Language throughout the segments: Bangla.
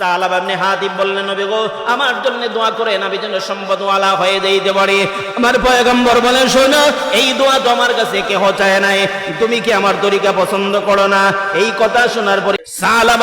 সালাব আপনি বললেন, নবী আমার জন্য দোয়া করেন আমি যেন সম্পদওয়ালা হয়ে যাইতে পারি। আমার পয়গম্বর বলেন, শোনো, এই দোয়া তো আমার কাছে কেহ চায় নাই। তুমি কি আমার তরিকা পছন্দ করো না? এই কথা শোনার পরে সালাব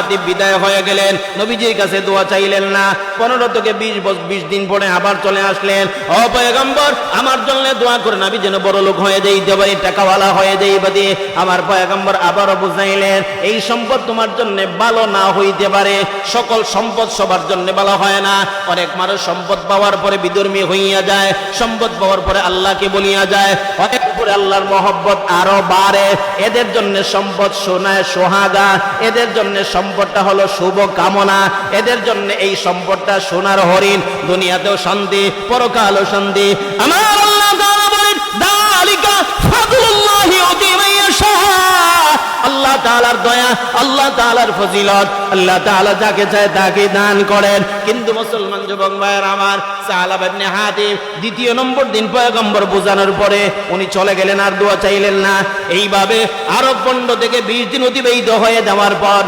আপনি বিদায় হয়ে গেলেন। নবীজির কাছে দোয়া চাইলেন না। পনেরো থেকে বিশ বিশ দিন পরে আবার চলে আসলেন। ও পয়গম্বর, আমার জন্য দোয়া করেন আমি যেন বড় লোক হয়ে যাইতে পারি, টাকাওয়ালা হয়ে যাই বাদে আমার পয়গম্বর আবারও বুঝাইলেন, এই সম্পদ তোমার জন্য ভালো না হইতে পারে। সকল সম্পদ সবার জন্য ভালো হয় না। অনেক মানুষ সম্পদ পাওয়ার পরে বিধর্মী হইয়া যায়, সম্পদ পাওয়ার পরে আল্লাহকে বলিয়া যায়। অনেক পরে আল্লাহর মহব্বত আরও বাড়ে। এদের জন্য সম্পদ সোনায় সোহাগা, এদের জন্য সম্পদটা হলো শুভ কামনা, এদের জন্য এই সম্পদটা সোনার হরিণ। দুনিয়াতেও শান্তি, পরকালও শান্তি। আমার আল্লাহ তালার দয়া, আল্লাহ তালার ফজিলত, আল্লাহ তালা যাকে চায় তাকে দান করেন। কিন্তু মুসলমান যুবক ভাইয়ের আমার সাহালাব ইবনে হাতিব দ্বিতীয় নম্বর দিন পয়গম্বর বোঝানোর পরে উনি চলে গেলেন আর দোয়া চাইলেন না। এইভাবে আরব পণ্ড থেকে বিশ দিন অতিবাহিত হয়ে যাওয়ার পর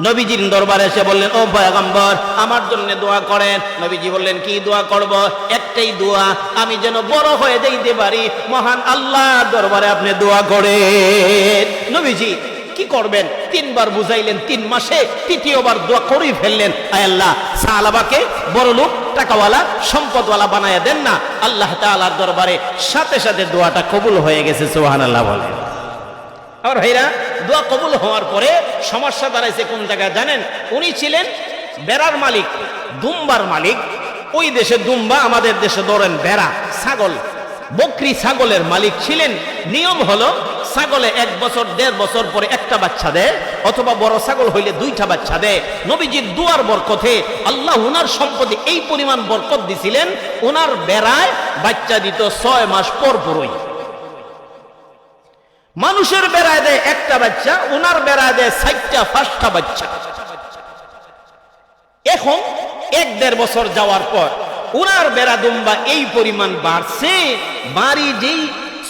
নবীজির দরবারে এসে বললেন, ও পয়গম্বর, আমার জন্য দোয়া করেন। নবীজি বললেন, কি দোয়া করব? একটাই দোয়া, আমি যেন বড় হয়ে যাইতে পারি। মহান আল্লাহ দরবারে আপনি দোয়া করেন। নবীজি, কি করবেন? তিনবার বুঝাইলেন, তিন মাসে তৃতীয়বার দোয়া করেই ফেললেন। আয় আল্লাহ সালাবাকে বড় লোক, টাকাওয়ালা, সম্পদওয়ালা বানায় দেন না। আল্লাহ তাআলার দরবারে সাথে সাথে দোয়াটা কবুল হয়ে গেছে সোহান আল্লাহ বলেন। আমার ভাইরা দোয়া কবুল হওয়ার পরে সমস্যা দাঁড়াইছে কোন জায়গায় জানেন? উনি ছিলেন বেড়ার মালিক, দুম্বার মালিক। ওই দেশে দুম্বা, আমাদের দেশে ধরেন বেড়া, ছাগল। বকরি ছাগলের মালিক ছিলেন। নিয়ম হলো ছাগলে এক বছর, দেড় বছর পরে একটা বাচ্চা দেয়, অথবা বড় ছাগল হইলে দুইটা বাচ্চা দেয়। নবীজির দুয়ার বরকতে আল্লাহ উনার সম্পদে এই পরিমাণ বরকত দিছিলেন। ওনার বেড়ায় বাচ্চা দিত ছয় মাস পর পরই। মানুষের বেড়ায় দেয় একটা বাচ্চা ওনার বেড়ায় দেয় সাতটা পাঁচটা বাচ্চা। এখন এক দেড় বছর যাওয়ার পর ওনার বেড়া দুম্বা এই পরিমাণ বাড়ছে, বাড়ি যেই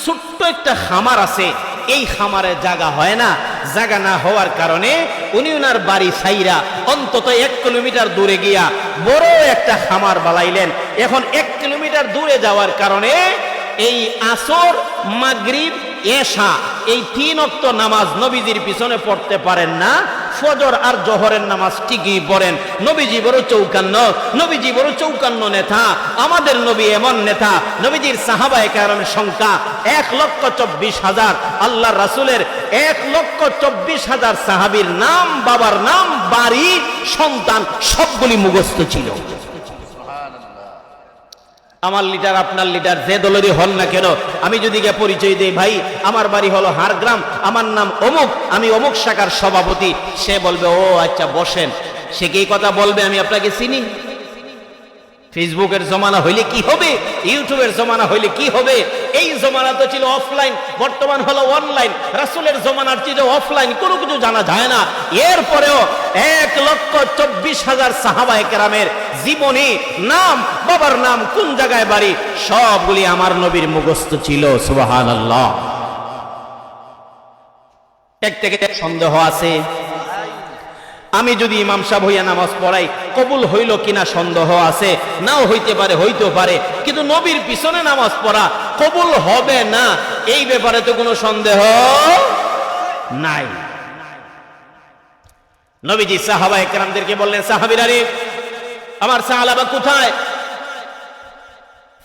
ছোট্ট একটা খামার আছে, এই খামারে জায়গা হয় না। জায়গা না হওয়ার কারণে উনি ওনার বাড়ি সাইরা অন্তত এক কিলোমিটার দূরে গিয়া বড় একটা খামার বালাইলেন এখন এক কিলোমিটার দূরে যাওয়ার কারণে এই আসর, মাগরিব, এশা, এই তিন অক্ত নামাজ নবীজির পিছনে পড়তে পারেন না। ফজর আর জহরের নামাজ ঠিকই পড়েন। নবীজি বড় চৌকান্ন, নবীজি বড় চৌকান্ন নেতা। আমাদের নবী এমন নেতা, নবীজির সাহাবায়ে কেরামের সংখ্যা এক লক্ষ চব্বিশ হাজার। আল্লাহ রাসূলের এক লক্ষ চব্বিশ হাজার সাহাবীর নাম, বাবার নাম বাড়ি সন্তান, সবগুলি মুখস্থ ছিল। আমার লিডার আপনার লিডার, যে দলেরই হন না কেন, আমি যদি গিয়ে পরিচয় দিই, ভাই, আমার বাড়ি হলো হারগ্রাম আমার নাম অমুক, আমি অমুক শাখার সভাপতি। সে বলবে, ও আচ্ছা বসেন। সে কি কথা বলবে, আমি আপনাকে চিনি? ফেসবুকের জমানা হইলে কি হবে? ইউটিউবের জমানা হইলে কি হবে? এই জমানা তো ছিল অফলাইন বর্তমান হলো অনলাইন রাসুলের জমানার ছিল অফলাইন কোনো কিছু জানা যায় না। এরপরেও এক লক্ষ চব্বিশ হাজার সাহাবায় কেরামের জীবনী, নাম, বাবার নাম, কোন জায়গায় বাড়ি, সবগুলি আমার নবীর মুখস্থ ছিল আল্লাহ এক থেকে সন্দেহ আছে। আমি যদি ইমাম সাহেব হইয়া নামাজ পড়াই, কবুল হইল কিনা সন্দেহ আছে? নাও হইতে পারে, হইতেও পারে। কিন্তু নবীর পিছনে নামাজ পড়া কবুল হবে না, এই ব্যাপারে তো কোনো সন্দেহ নাই। নবীজি সাহাবা একরামদেরকে বললেন, সাহাবিরা রে আমার সাহালাবা কোথায়?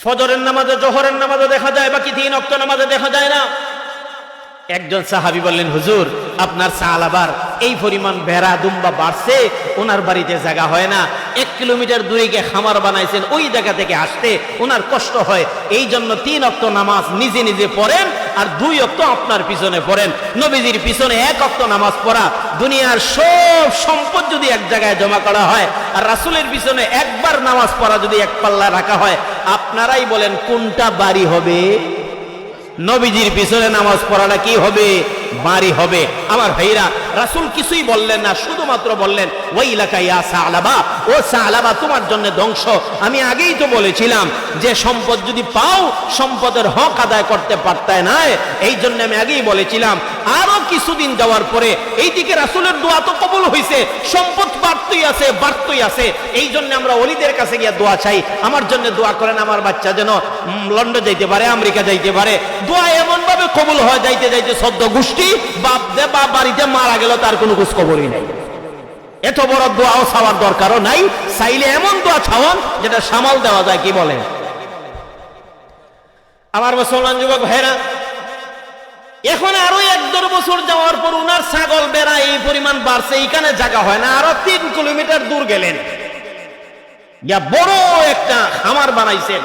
ফজরের নামাজে জোহরের নামাজে দেখা যায়, বাকি তিন অক্ত নামাজে দেখা যায় না? একজন সাহাবি বললেন, হুজুর আপনার সালাবার এই পরিমাণ ভেড়া দুম্বা বাড়ছে, ওনার বাড়িতে জায়গা হয় না। এক কিলোমিটার দূরে গিয়ে খামার বানাইছেন, ওই জায়গা থেকে আসতে ওনার কষ্ট হয়। এই জন্য তিন অক্ত নামাজ নিজে নিজে পড়েন আর দুই অক্ত আপনার পিছনে পড়েন। নবীজির পিছনে এক অক্ত নামাজ পড়া, দুনিয়ার সব সম্পদ যদি এক জায়গায় জমা করা হয় আর রাসুলের পিছনে একবার নামাজ পড়া যদি এক পাল্লা রাখা হয়, আপনারাই বলেন, কোনটা বাড়ি হবে? নবীজির পিছনে নামাজ পড়াটা কি হবে? বাড়ি হবে। আমার ভাইরা, রাসূল কিছুই বললেন না, শুধুমাত্র বললেন ওই এলাকা ইয়া সালাবা, ও সালাবা, তোমার জন্য ধ্বংস। আমি আগেই তো বলেছিলাম যে সম্পদ যদি পাও, সম্পদের হক আদায় করতে পারতে না এই জন্য আমি আগেই বলেছিলাম, আরও কিছুদিন যাওয়ার পরে এইদিকে রাসূলের দোয়া তো কবুল হইছে, সম্পদ বাড়তই আছে বাড়তই আছে। এই জন্য আমরা অলিদের কাছে গিয়ে দোয়া চাই। আমার জন্য দোয়া করেন, আমার বাচ্চা যেন লন্ডন যাইতে পারে, আমেরিকা যাইতে পারে। দোয়া এমন ভাবে কবুল হয়, যাইতে যাইতে সদ্য গোষ্ঠী বাপ দে বা বাড়িতে মারা গেল, তার কোনো খোঁজ খবরই নাই। এত বড় দোয়াও ছাওয়ার দরকারও নাই। চাইলে এমন দোয়া ছাওয়ান, যেটা সামাল দেওয়া যায়, কি বলেন? আমার মুসলমান যুবক ভাইরা এখন আরও এক দেড় বছর যাওয়ার পর উনার ছাগল বেড়া এই পরিমাণ বাড়ছে, এইখানে জায়গা হয় না, আরও তিন কিলোমিটার দূর গেলেন। গিয়া বড় একটা খামার বানাইছেন।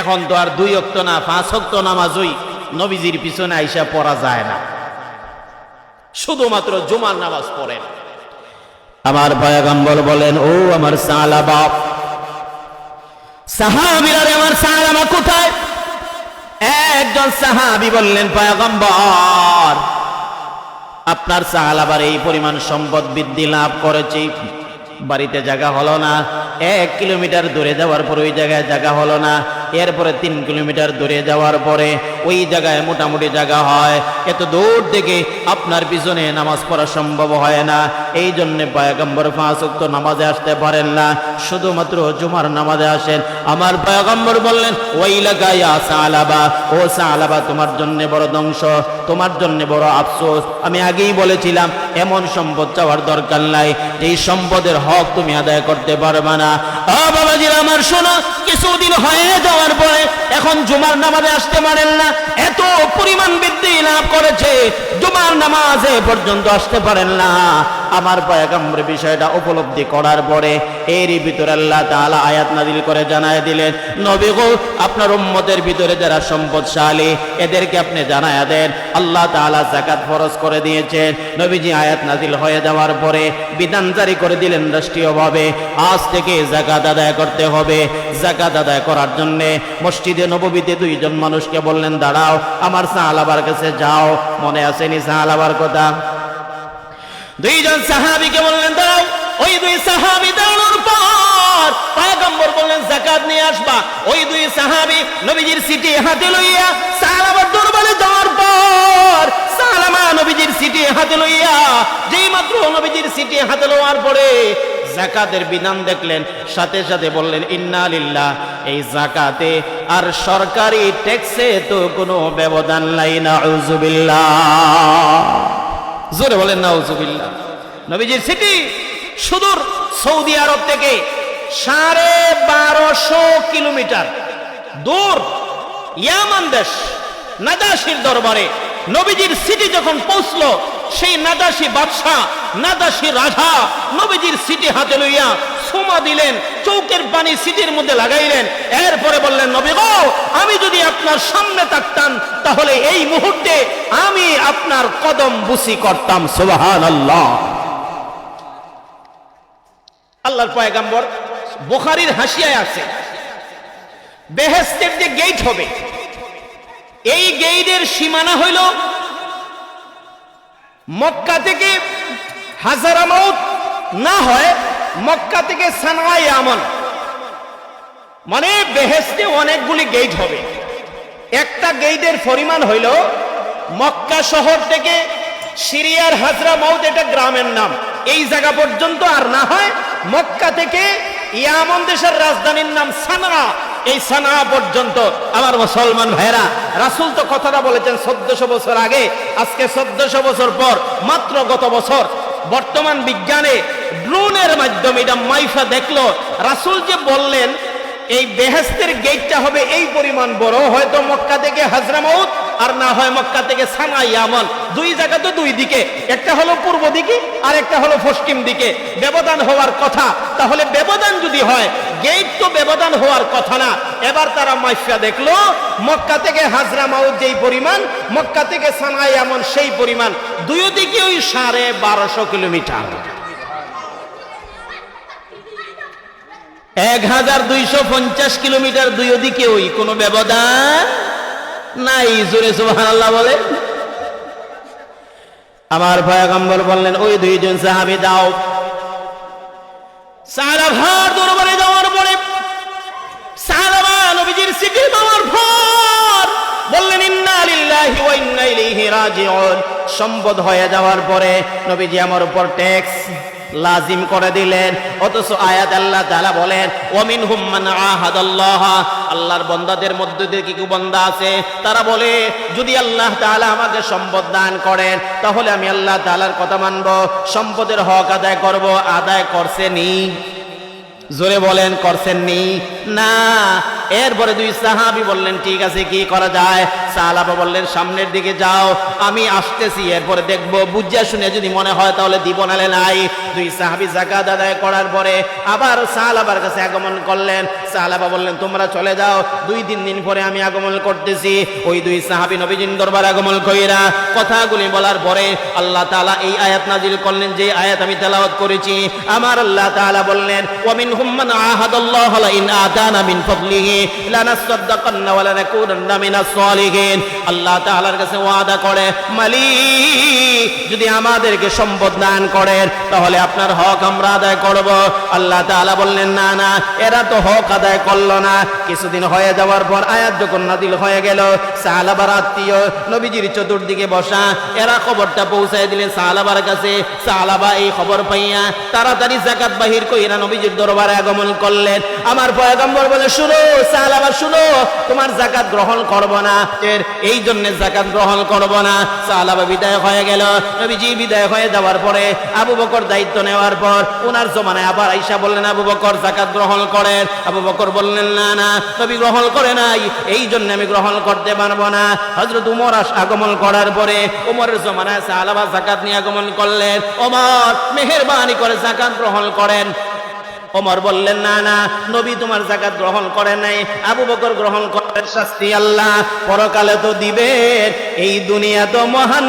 এখন তো আর দুই অক্ত না, পাঁচ অক্ত নামাজই নবীজির পিছনে আইসা পড়া যায় না। শুধুমাত্র জুমার নামাজ পড়েন। আমার পয়গম্বর বলেন, ও আমার সালা বাপ, সাহাবিরা রে, আমার সালামা কোথায়? একজন সাহাবি বললেন, পয়গম্বর, আপনার সাহালাবার এই পরিমাণ সম্পদ বৃদ্ধি লাভ করেছি। বাড়িতে জায়গা হলো না, এক কিলোমিটার দূরে যাওয়ার পর ওই জায়গায় জায়গা হলো না। এরপরে তিন কিলোমিটার দূরে যাওয়ার পরে ওই জায়গায় মোটামুটি জায়গা হয়। এত দূর থেকে আপনার পিছনে নামাজ পড়া সম্ভব হয় না। এই জন্যে পয়গম্বর পাঁচ উক্ত নামাজে আসতে পারেন না। শুধুমাত্র জুমার নামাজে আসেন। আমার পয়গম্বর বললেন ওই লাগাই সালাবা, ও সালাবা, তোমার জন্য বড় ধ্বংস, তোমার জন্য বড় আফসোস। আমি আগেই বলেছিলাম, এমন সম্পদ চাওয়ার দরকার নাই। এই সম্পদের হক তুমি আদায় করতে পারবে না। বাবাজির আমার শোনো, কিছুদিন হয়ে যাওয়ার পরে এখন জুমার নামাজে আসতে পারেন না, এত পরিমাণ বৃদ্ধি লাভ করেছে, জুমার নামাজে পর্যন্ত আসতে পারেন না। আমার পয়গম্বর বিষয়টা উপলব্ধি করার পরে এরই ভিতরে আল্লাহ তাআলা আয়াত নাজিল করে জানায় দিলেন, নবী গো, আপনার উম্মতের ভিতরে যারা সম্পদশালী, এদেরকে আপনি জানায়া দেন। আল্লাহ তাআলা যাকাত ফরজ করে দিয়েছেন। নবীজি আয়াত নাজিল হয়ে যাওয়ার পরে বিধান জারি করে দিলেন রাষ্ট্রীয়ভাবে, আজ থেকে যাকাত আদায় করতে হবে। যাকাত আদায় করার জন্য মসজিদে নববীতে দুইজন মানুষকে বললেন, দাঁড়াও, আমার সাহালাবার কাছে যাও। মনে আসেনি সাহালাবার কথা? দুইজন সাহাবিকে বললেন, দাঁড়াও। ওই দুই সাহাবি দাঁড়ানোর পর পয়গম্বর বললেন, যাকাত নিয়ে আসবা। ওই দুই সাহাবি নবীজির সিটি হাতে লইয়া সালামার দরবারে যাওয়ার পর সালামা নবীজির সিটি হাতে লইয়া যেই মাত্র নবীজির সিটি হাতে লওয়ার পরে জাকাতের বিধান দেখলেন, সাথে সাথে বললেন, ইন্না লিল্লাহ, এই জাকাতে আর সরকারি ট্যাক্সে তো কোনো ব্যবধান নাই না জোরে বলেন, নাউজুবিল্লাহ। নবীজির সিটি সুদূর সৌদি আরব থেকে সাড়ে বারোশো কিলোমিটার দূর ইয়ামান দেশ নাদাসির দরবারে নবীজির সিটি যখন পৌঁছলো সেই নাদাসি বাদশাহ, নাদাসি রাজা নবীজির সিটি হাতে লইয়া সোমা দিলেন, চৌকের পানি সিটির মধ্যে লাগাইলেন। এরপরে বললেন, নবী গো, আমি যদি আপনার সামনে থাকতাম, তাহলে এই মুহূর্তে আমি আপনার কদম বুসি করতাম। সুবাহান আল্লাহ আল্লাহর পয়গাম্বর বুখারির হাসিয়ায় আছে। বেহেস্তের যে গেট হবে, এই গেইটের সীমানা হইল মক্কা থেকে হাজারামাউত না হয়, মক্কা থেকে সানাই আমন মানে বেহেস্তে অনেকগুলি গেট হবে। একটা গেইটের পরিমাণ হইল মক্কা শহর থেকে সিরিয়ার হাজরা মাউত, এটা গ্রামের নাম। এই জায়গা পর্যন্ত আর না হয়, মক্কা থেকে ইয়ামন দেশের রাজধানীর নাম সানা এই সানা পর্যন্ত আমার মুসলমান ভাইরা রাসুল তো কথাটা বলেছেন চোদ্দশো বছর আগে, আজকে চোদ্দশো বছর পর, মাত্র গত বছর, বর্তমান বিজ্ঞানে ড্রোনের মাধ্যমে এটা মাইফা দেখল। রাসুল যে বললেন, এই বেহেস্তের গেটটা হবে এই পরিমাণ বড়, হয়তো মক্কা থেকে হাজরামাউত আর না হয় মক্কা থেকে সানা ইয়ামন দুই জায়গা তো দুই দিকে। একটা হলো পূর্ব দিকে, আর একটা হলো পশ্চিম দিকে। ব্যবধান হওয়ার কথা। তাহলে ব্যবধান যদি হয় গেট তো ব্যবধান হওয়ার কথা না। এবার তারা মাইফা দেখল, মক্কা থেকে হাজরামাউত যেই পরিমাণ, মক্কা থেকে সানা ইয়ামন সেই পরিমাণ। দুই দিকে ওই সাড়ে বারোশো কিলোমিটার। এক হাজার দুইশো পঞ্চাশ কিলোমিটার দুই দিকে ওই কোনো ব্যবধান নাই, জোরে সুবাহ আল্লাহ বলে। আমার পয়গম্বর বললেন, ওই দুইজন সাহাবি দাও সালাভার দরবারে যাওয়ার পরে পাওয়ার পর বললেন, ইন্না লিল্লাহি ওয়া ইন্না ইলাইহি রাজিউন। সম্পদ হয়ে যাওয়ার পরে নবীজি আমার উপর ট্যাক্স লাজিম করে দিলেন। অথচ আয়াত আল্লাহ তাআলা বলেন ওমিন হুম্মান আহাদাল্লাহ। আল্লাহর বান্দাদের মধ্যে দিয়ে কি বান্দা আছে, তারা বলে, যদি আল্লাহ তাআলা আমাকে সম্পদ দান করেন, তাহলে আমি আল্লাহ তাআলার কথা মানব। সম্পদের হক আদায় করব, আদায় করছেনি জোরে বলেন করছেন নি না। এরপরে দুই সাহাবি বললেন, ঠিক আছে, কি করা যায়? সাহাবা বললেন, সামনের দিকে যাও, আমি আসতেছি। এরপরে দেখব, বুঝিয়া শুনে যদি মনে হয় তাহলে দিব নালে নাই। দুই সাহাবি জাকাত আদায় করার পরে আবার সাহালাবার কাছে আগমন করলেন। সাহালাবা বললেন, তোমরা চলে যাও, দুই তিন দিন পরে আমি আগমন করতেছি। ওই দুই সাহাবি নবীজিন দরবার আগমন কইরা কথাগুলি বলার পরে আল্লাহ তাআলা এই আয়াত নাজিল করলেন, যে আয়াত আমি তেলাওয়াত করেছি। আমার আল্লাহ তাআলা বললেন ওয়ামিন হুম্মান আহাদাল্লাহ লা ইন আতানা মিন ফাদলিহি লানাসাদ্দাকান্না ওয়া লানাকুনান্না মিনাস সালিহিন। আল্লাহ তাআলার কাছে ওয়াদা করে মালিক যদি আমাদেরকে সম্পদ দান করেন, তাহলে আপনার হক আমরা আদায় করব। আল্লাহ বললেন, না না, এরা তো হক আদায় করল না। কিছুদিন হয়ে যাওয়ার পর হয়ে গেল সাহালাবার আত্মীয়, নবীজির চতুর্দিকে বসা, এরা খবরটা পৌঁছায় দিলেন সাহালাবার কাছে। সাহালাবা এই খবর পাইয়া তাড়াতাড়ি জাকাত বাহির কইরা নবীজির দরবারে আগমন করলেন। আমার পয়গম্বর বলে, শুনো সাহালাবা শুনো, তোমার জাকাত গ্রহণ করব না। এর এই জন্য জাকাত গ্রহণ করব না। সাহালাবা বিদায় হয়ে গেল। নবীজি বিদায় হয়ে যাওয়ার পরে আবু বকর দায়িত্ব নেওয়ার পর ওনার জমানায় আবার আইসা বললেন, আবু বকর জাকাত গ্রহণ করেন। আবু বকর বললেন, না না, নবী গ্রহণ করে নাই। এই জন্য আমি গ্রহণ করতে পারব না। হজরত উমর আগমন করার পরে উমরের জমানায় সাহালাবা জাকাত নিয়ে আগমন করলেন। ওমর মেহেরবানি করে জাকাত গ্রহণ করেন। ওমর বললেন, না না, নবী তোমার জাকাত গ্রহণ করে নাই। আবু বকর গ্রহণ করে শাস্তি আল্লাহ, পরকালে তো দিবে। এই দুনিয়া তো মহান